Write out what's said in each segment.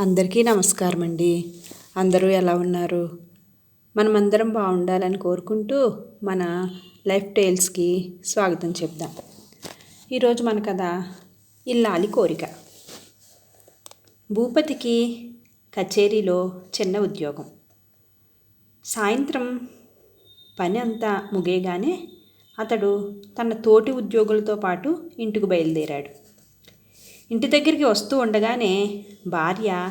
అందరికీ నమస్కారం అండి అందరూ ఎలా ఉన్నారు? మనమందరం బాగుండాలని కోరుకుంటూ మన లైఫ్ టైల్స్కి స్వాగతం చెప్దాం. ఈరోజు మన కథ ఇల్లాలి కోరిక. భూపతికి కచేరీలో చిన్న ఉద్యోగం. సాయంత్రం పని అంతా ముగియగానే అతడు తన తోటి ఉద్యోగులతో పాటు ఇంటికి బయలుదేరాడు. ఇంటి దగ్గరికి వస్తూ ఉండగానే భార్య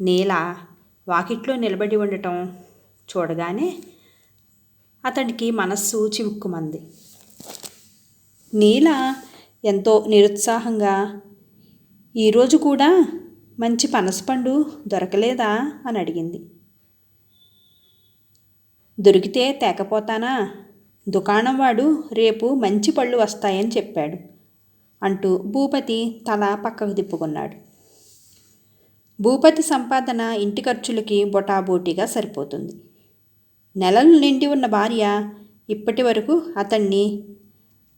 నేల వాకిట్లో నిలబడి ఉండటం చూడగానే అతడికి మనస్సు చివుక్కుమంది. నీల ఎంతో నిరుత్సాహంగా ఈరోజు కూడా మంచి పనసపండు దొరకలేదా? అని అడిగింది. దొరికితే తేకపోతానా? దుకాణం వాడు రేపు మంచి పళ్ళు వస్తాయని చెప్పాడు. అంటూ భూపతి తల పక్కకు తిప్పుకున్నాడు. భూపతి సంపాదన ఇంటి ఖర్చులకి బొటాబోటీగా సరిపోతుంది. నెలలు నిండి ఉన్న భార్య ఇప్పటి వరకు అతన్ని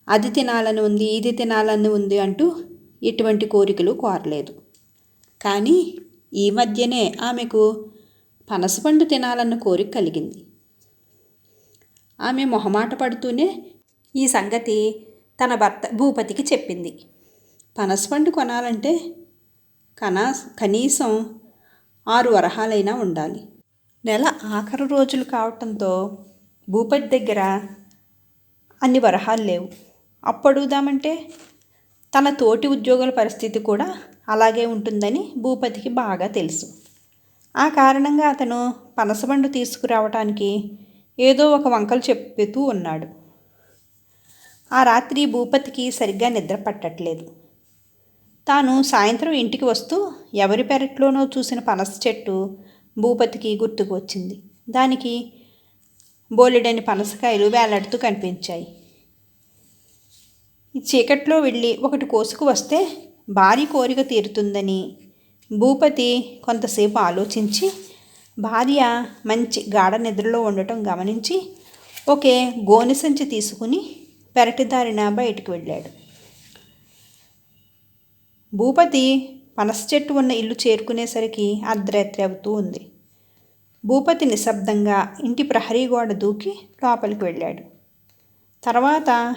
అది తినాలని ఉంది ఇది తినాలని ఉంది అంటూ ఎటువంటి కోరికలు కోరలేదు. కానీ ఈ మధ్యనే ఆమెకు పనసపండు తినాలన్న కోరిక కలిగింది. ఆమె మొహమాట పడుతూనే ఈ సంగతి తన భర్త భూపతికి చెప్పింది. పనసపండు కొనాలంటే కనా కనీసం ఆరు వరహాలైనా ఉండాలి. నెల ఆఖరు రోజులు కావటంతో భూపతి దగ్గర అన్ని వరహాలు లేవు. అప్పడుగుదామంటే తన తోటి ఉద్యోగుల పరిస్థితి కూడా అలాగే ఉంటుందని భూపతికి బాగా తెలుసు. ఆ కారణంగా అతను పనసబండు తీసుకురావటానికి ఏదో ఒక వంకలు చెప్పుతూ ఉన్నాడు. ఆ రాత్రి భూపతికి సరిగ్గా నిద్ర పట్టట్లేదు. తాను సాయంత్రం ఇంటికి వస్తూ ఎవరి పెరట్లోనో చూసిన పనస చెట్టు భూపతికి గుర్తుకు వచ్చింది. దానికి బోలెడని పనసకాయలు వేలాడుతూ కనిపించాయి. చీకట్లో వెళ్ళి ఒకటి కోసుకు వస్తే భారీ కోరిక తీరుతుందని భూపతి కొంతసేపు ఆలోచించి భార్య మంచి గాఢ నిద్రలో ఉండటం గమనించి ఒకే గోనె సంచి తీసుకుని పెరటిదారిన బయటికి వెళ్ళాడు. భూపతి పనస చెట్టు ఉన్న ఇల్లు చేరుకునేసరికి అర్ధరాత్రి అవుతూ ఉంది. భూపతి నిశ్శబ్దంగా ఇంటి ప్రహరీ గోడ దూకి లోపలికి వెళ్ళాడు. తర్వాత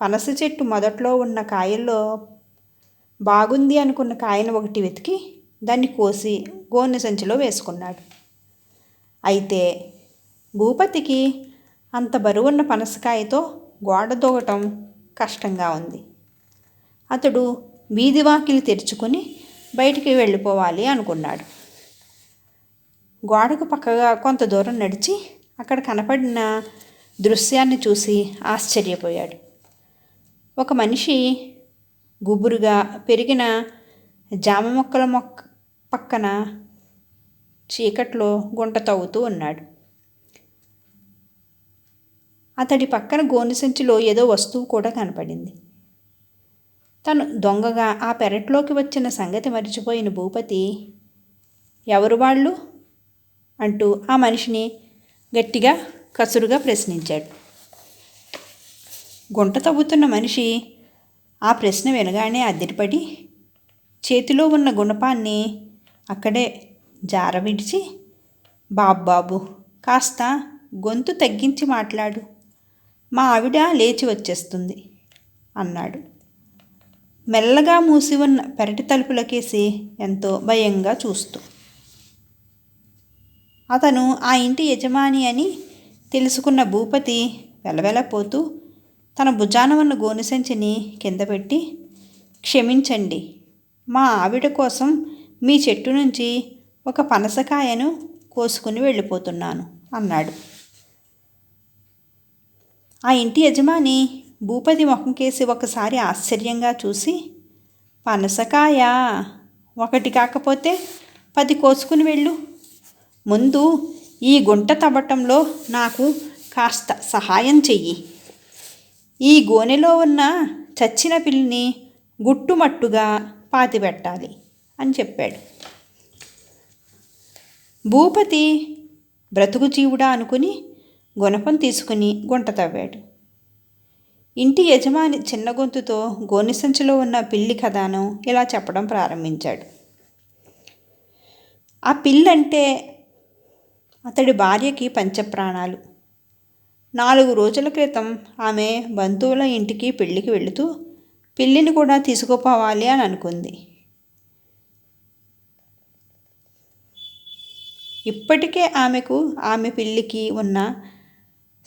పనస చెట్టు మొదట్లో ఉన్న కాయల్లో బాగుంది అనుకున్న కాయను ఒకటి వెతికి దాన్ని కోసి గోనె సంచిలో వేసుకున్నాడు. అయితే భూపతికి అంత బరువున్న పనసకాయతో గోడ దూగటం కష్టంగా ఉంది. అతడు వీధి వాకిలి తెరుచుకుని బయటికి వెళ్ళిపోవాలి అనుకున్నాడు. గోడకు పక్కగా కొంత దూరం నడిచి అక్కడ కనపడిన దృశ్యాన్ని చూసి ఆశ్చర్యపోయాడు. ఒక మనిషి గుబురుగా పెరిగిన జామ మొక్కల మొక్క పక్కన చీకట్లో గుంట తవ్వుతూ ఉన్నాడు. అతడి పక్కన గోనె సంచిలో ఏదో వస్తువు కూడా కనపడింది. తను దొంగగా ఆ పెరట్లోకి వచ్చిన సంగతి మరిచిపోయిన భూపతి ఎవరు వాళ్ళు? అంటూ ఆ మనిషిని గట్టిగా కసురుగా ప్రశ్నించాడు. గుంట తవ్వుతున్న మనిషి ఆ ప్రశ్న వినగానే అద్దరిపడి చేతిలో ఉన్న గుణపాన్ని అక్కడే జార విడిచి బాబు కాస్త గొంతు తగ్గించి మాట్లాడు. మా ఆవిడ లేచి వచ్చేస్తుంది అన్నాడు. మెల్లగా మూసి ఉన్న పెరటి తలుపులకేసి ఎంతో భయంగా చూస్తూ. అతను ఆ ఇంటి యజమాని అని తెలుసుకున్న భూపతి వెలవెలపోతూ తన భుజాన ఉన్న గోనెసంచిని కింద పెట్టి క్షమించండి మా ఆవిడ కోసం మీ చెట్టు నుంచి ఒక పనసకాయను కోసుకుని వెళ్ళిపోతున్నాను అన్నాడు. ఆ ఇంటి యజమాని భూపతి ముఖంకేసి ఒకసారి ఆశ్చర్యంగా చూసి పనసకాయ ఒకటి కాకపోతే పది కోసుకుని వెళ్ళు. ముందు ఈ గుంట తవ్వటంలో నాకు కాస్త సహాయం చెయ్యి. ఈ గోనెలో ఉన్న చచ్చిన పిల్లిని గుట్టుమట్టుగా పాతిపెట్టాలి అని చెప్పాడు. భూపతి బ్రతుకు జీవుడా అనుకుని గుణపం తీసుకుని గుంట తవ్వాడు. ఇంటి యజమాని చిన్న గొంతుతో గోనిసంచిలో ఉన్న పిల్లి కథను ఇలా చెప్పడం ప్రారంభించాడు. ఆ పిల్లంటే అతడి భార్యకి పంచప్రాణాలు. నాలుగు రోజుల క్రితం ఆమె బంధువుల ఇంటికి పెళ్ళికి వెళుతూ పిల్లిని కూడా తీసుకుపోవాలి అని అనుకుంది. ఇప్పటికే ఆమెకు ఆమె పిల్లికి ఉన్న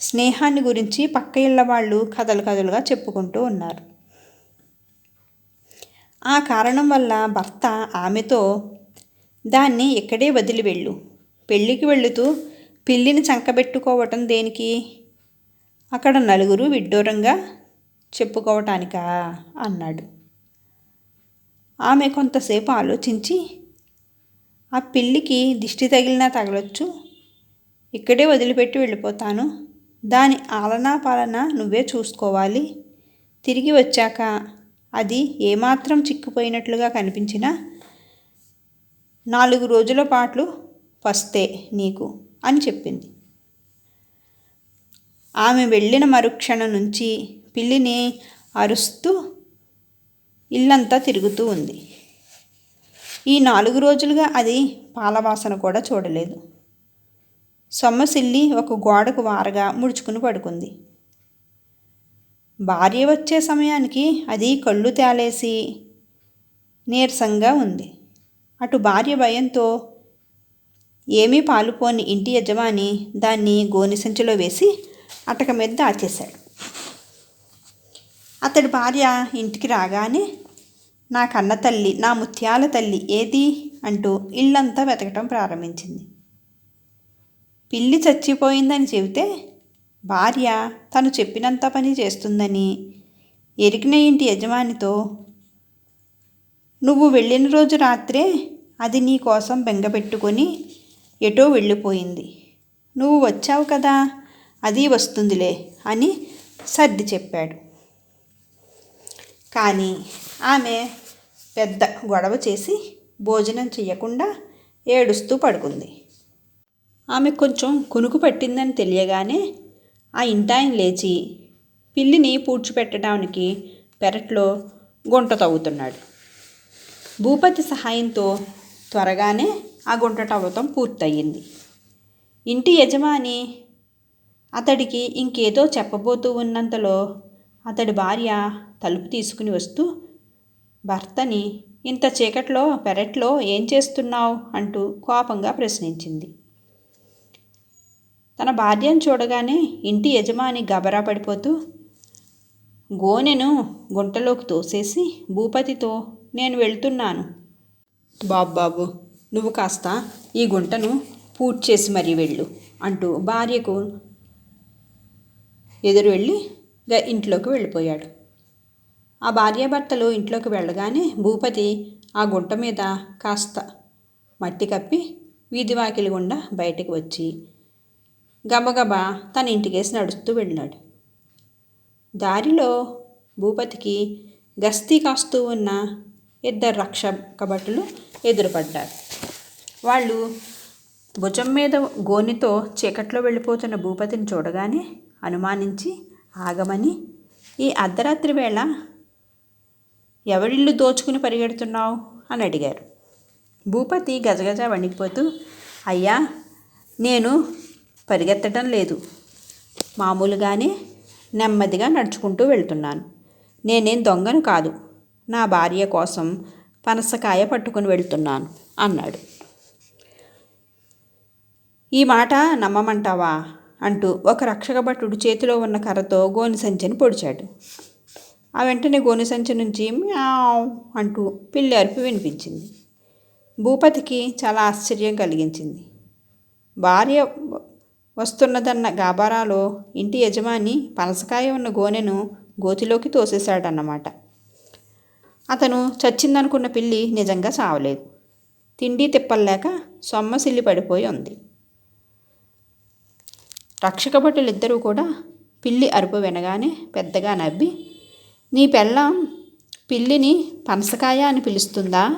స్నేహాన్ని గురించి పక్క ఇళ్ళ వాళ్ళు కథలు కథలుగా చెప్పుకుంటూ ఉన్నారు. ఆ కారణం వల్ల భర్త ఆమెతో దాన్ని ఇక్కడే వదిలి వెళ్ళు. పెళ్ళికి వెళుతూ పిల్లిని చంకబెట్టుకోవటం దేనికి? అక్కడ నలుగురు విడ్డూరంగా చెప్పుకోవటానికా అన్నాడు. ఆమె కొంతసేపు ఆలోచించి ఆ పిల్లికి దిష్టి తగిలినా తగలొచ్చు. ఇక్కడే వదిలిపెట్టి వెళ్ళిపోతాను. దాని ఆలనా పాలన నువ్వే చూసుకోవాలి. తిరిగి వచ్చాక అది ఏమాత్రం చిక్కుపోయినట్లుగా కనిపించినా నాలుగు రోజుల పాటు వస్తే నీకు అని చెప్పింది. ఆమె వెళ్ళిన మరుక్షణం నుంచి పిల్లిని అరుస్తూ ఇల్లంతా తిరుగుతూ ఉంది. ఈ నాలుగు రోజులుగా అది పాలవాసన కూడా చూడలేదు. సొమ్మసిల్లి ఒక గోడకు వారగా ముడుచుకుని పడుకుంది. భార్య వచ్చే సమయానికి అది కళ్ళు తేలేసి నీరసంగా ఉంది. అటు భార్య భయంతో ఏమీ పాలుపోని ఇంటి యజమాని దాన్ని గోని సంచిలో వేసి అటక మీద దాచేశాడు. అతడి భార్య ఇంటికి రాగానే నా కన్న తల్లి నా ముత్యాల తల్లి ఏది? అంటూ ఇల్లంతా వెతకటం ప్రారంభించింది. పిల్లి చచ్చిపోయిందని చెబితే భార్య తను చెప్పినంత పని చేస్తుందని ఎరిగిన ఇంటి యజమానితో నువ్వు వెళ్ళిన రోజు రాత్రే అది నీ కోసం బెంగపెట్టుకొని ఎటో వెళ్ళిపోయింది. నువ్వు వచ్చావు కదా అది వస్తుందిలే అని సర్ది చెప్పాడు. కానీ ఆమె పెద్ద గొడవ చేసి భోజనం చెయ్యకుండా ఏడుస్తూ పడుకుంది. ఆమె కొంచెం కునుకు పట్టిందని తెలియగానే ఆ ఇంటాయన లేచి పిల్లిని పూడ్చిపెట్టడానికి పెరట్లో గుంట తవ్వుతున్నాడు. భూపతి సహాయంతో త్వరగానే ఆ గుంట తవ్వటం పూర్తయింది. ఇంటి యజమాని అతడికి ఇంకేదో చెప్పబోతూ ఉన్నంతలో అతడి భార్య తలుపు తీసుకుని వస్తూ భర్తని ఇంత చీకట్లో పెరట్లో ఏం చేస్తున్నావు? అంటూ కోపంగా ప్రశ్నించింది. తన భార్యను చూడగానే ఇంటి యజమాని గబరా పడిపోతూ గోనెను గుంటలోకి తోసేసి భూపతితో నేను వెళ్తున్నాను. బాబు బాబు నువ్వు కాస్త ఈ గుంటను పూర్తి చేసి మరీ వెళ్ళు అంటూ భార్యకు ఎదురు వెళ్ళి ఇంట్లోకి వెళ్ళిపోయాడు. ఆ భార్యాభర్తలు ఇంట్లోకి వెళ్ళగానే భూపతి ఆ గుంట మీద కాస్త మట్టి కప్పి వీధి వాకిలి గుండా బయటకు వచ్చి గబగబా తన ఇంటికేసి నడుస్తూ వెళ్ళాడు. దారిలో భూపతికి గస్తీ కాస్తూ ఉన్న ఇద్దరు రక్షక భటులు ఎదురుపడ్డారు. వాళ్ళు భుజం మీద గోనితో చీకట్లో వెళ్ళిపోతున్న భూపతిని చూడగానే అనుమానించి ఆగమని ఈ అర్ధరాత్రి వేళ ఎవరిల్లు దోచుకుని పరిగెడుతున్నావు? అని అడిగారు. భూపతి గజగజ వణికిపోతూ అయ్యా నేను పరిగెత్తడం లేదు. మామూలుగానే నెమ్మదిగా నడుచుకుంటూ వెళ్తున్నాను. నేనేం దొంగను కాదు. నా భార్య కోసం పనసకాయ పట్టుకుని వెళ్తున్నాను అన్నాడు. ఈ మాట నమ్మమంటావా? అంటూ ఒక రక్షక భటుడు చేతిలో ఉన్న కర్రతో గోని సంచిని పొడిచాడు. ఆ వెంటనే గోని సంచి నుంచి మ్యావ్ అంటూ పిల్లి అరుపు వినిపించింది. భూపతికి చాలా ఆశ్చర్యం కలిగించింది. భార్య వస్తున్నదన్న గాబారాలో ఇంటి యజమాని పనసకాయ ఉన్న గోనెను గోతిలోకి తోసేశాడన్నమాట. అతను చచ్చిందనుకున్న పిల్లి నిజంగా చావలేదు తిండి తిప్పలేక సొమ్మసిల్లి పడిపోయి ఉంది. రక్షక భటులిద్దరూ కూడా పిల్లి అరుపు వినగానే పెద్దగా నవ్వి నీ పెళ్ళం పిల్లిని పనసకాయ అని పిలుస్తుందా?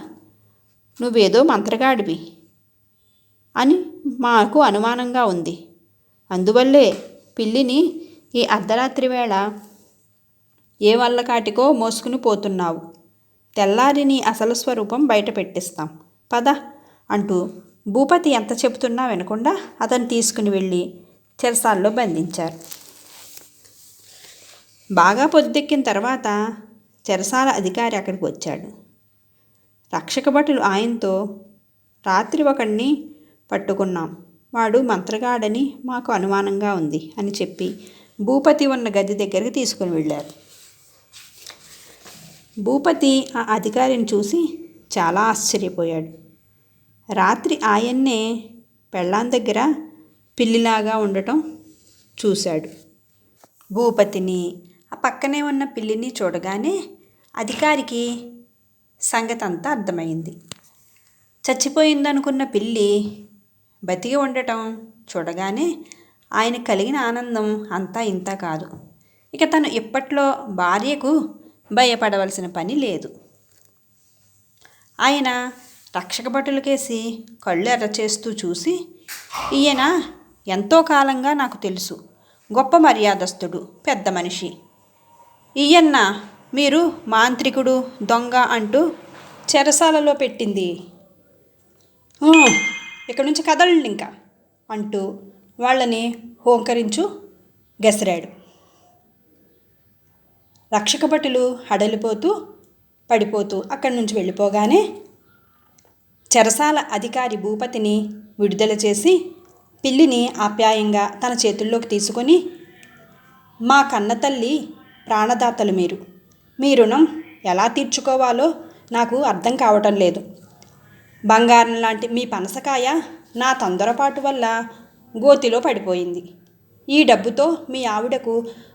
నువ్వేదో మంత్రగాడివి అని మాకు అనుమానంగా ఉంది. అందువల్లే పిల్లిని ఈ అర్ధరాత్రి వేళ ఏ వల్లకాటికో మోసుకుని పోతున్నావు. తెల్లారి నీ అసలు స్వరూపం బయట పెట్టిస్తాం. పద అంటూ భూపతి ఎంత చెబుతున్నా వినకుండా అతను తీసుకుని వెళ్ళి చెరసాల్లో బంధించారు. బాగా పొద్దెక్కిన తర్వాత చెరసాల అధికారి అక్కడికి వచ్చాడు. రక్షక భటులు ఆయనతో రాత్రి ఒకడిని పట్టుకున్నాం. వాడు మంత్రగాడని మాకు అనుమానంగా ఉంది అని చెప్పి భూపతి ఉన్న గది దగ్గరికి తీసుకుని వెళ్ళారు. భూపతి ఆ అధికారిని చూసి చాలా ఆశ్చర్యపోయాడు. రాత్రి ఆయన్నే పెళ్ళాం దగ్గర పిల్లిలాగా ఉండటం చూశాడు. భూపతిని ఆ పక్కనే ఉన్న పిల్లిని చూడగానే అధికారికి సంగతి అంతా అర్థమైంది. చచ్చిపోయిందనుకున్న పిల్లి బతికి ఉండటం చూడగానే ఆయన కలిగిన ఆనందం అంతా ఇంత కాదు. ఇక తను ఇప్పట్లో భార్యకు భయపడవలసిన పని లేదు. ఆయన రక్షక భటులకేసి కళ్ళు ఎర్ర చేస్తూ చూసి ఈయన ఎంతో కాలంగా నాకు తెలుసు. గొప్ప మర్యాదస్తుడు పెద్ద మనిషి. ఈయన్న మీరు మాంత్రికుడు దొంగ అంటూ చెరసాలలో పెట్టింది ఇక్కడి నుంచి కదలండి ఇంకా అంటూ వాళ్ళని హోంకరించు గెసరాడు. రక్షక భటులు హడలిపోతూ పడిపోతూ అక్కడి నుంచి వెళ్ళిపోగానే చెరసాల అధికారి భూపతిని విడుదల చేసి పిల్లిని ఆప్యాయంగా తన చేతుల్లోకి తీసుకొని మా కన్న తల్లి ప్రాణదాతలు మీరు. మీ రుణం ఎలా తీర్చుకోవాలో నాకు అర్థం కావటం లేదు. బంగారం లాంటి మీ పనసకాయ నా తొందరపాటు వల్ల గోతిలో పడిపోయింది. ఈ డబ్బుతో మీ ఆవిడకు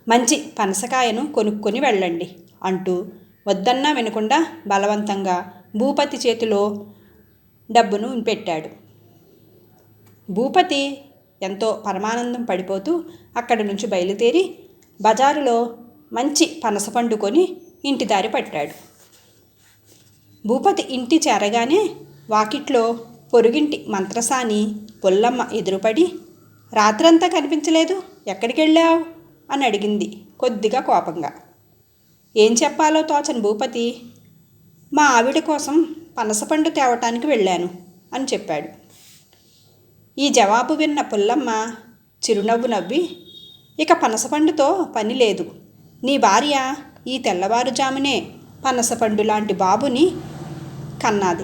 మంచి పనసకాయను కొనుక్కొని వెళ్ళండి అంటూ వద్దన్నా వినకుండా బలవంతంగా భూపతి చేతిలో డబ్బును పెట్టాడు. భూపతి ఎంతో పరమానందం పడిపోతూ అక్కడి నుంచి బయలుదేరి బజారులో మంచి పనస పండుకొని ఇంటి దారి పట్టాడు. భూపతి ఇంటి చేరగానే వాకిట్లో పొరుగింటి మంత్రసాని పుల్లమ్మ ఎదురుపడి రాత్రంతా కనిపించలేదు ఎక్కడికి వెళ్ళావు అని అడిగింది కొద్దిగా కోపంగా. ఏం చెప్పాలో తోచని భూపతి మా ఆవిడ కోసం పనసపండు తేవటానికి వెళ్ళాను అని చెప్పాడు. ఈ జవాబు విన్న పుల్లమ్మ చిరునవ్వు నవ్వి ఇక పనసపండుతో పని లేదు. నీ భార్య ఈ తెల్లవారుజామునే పనసపండు లాంటి బాబుని కన్నాది.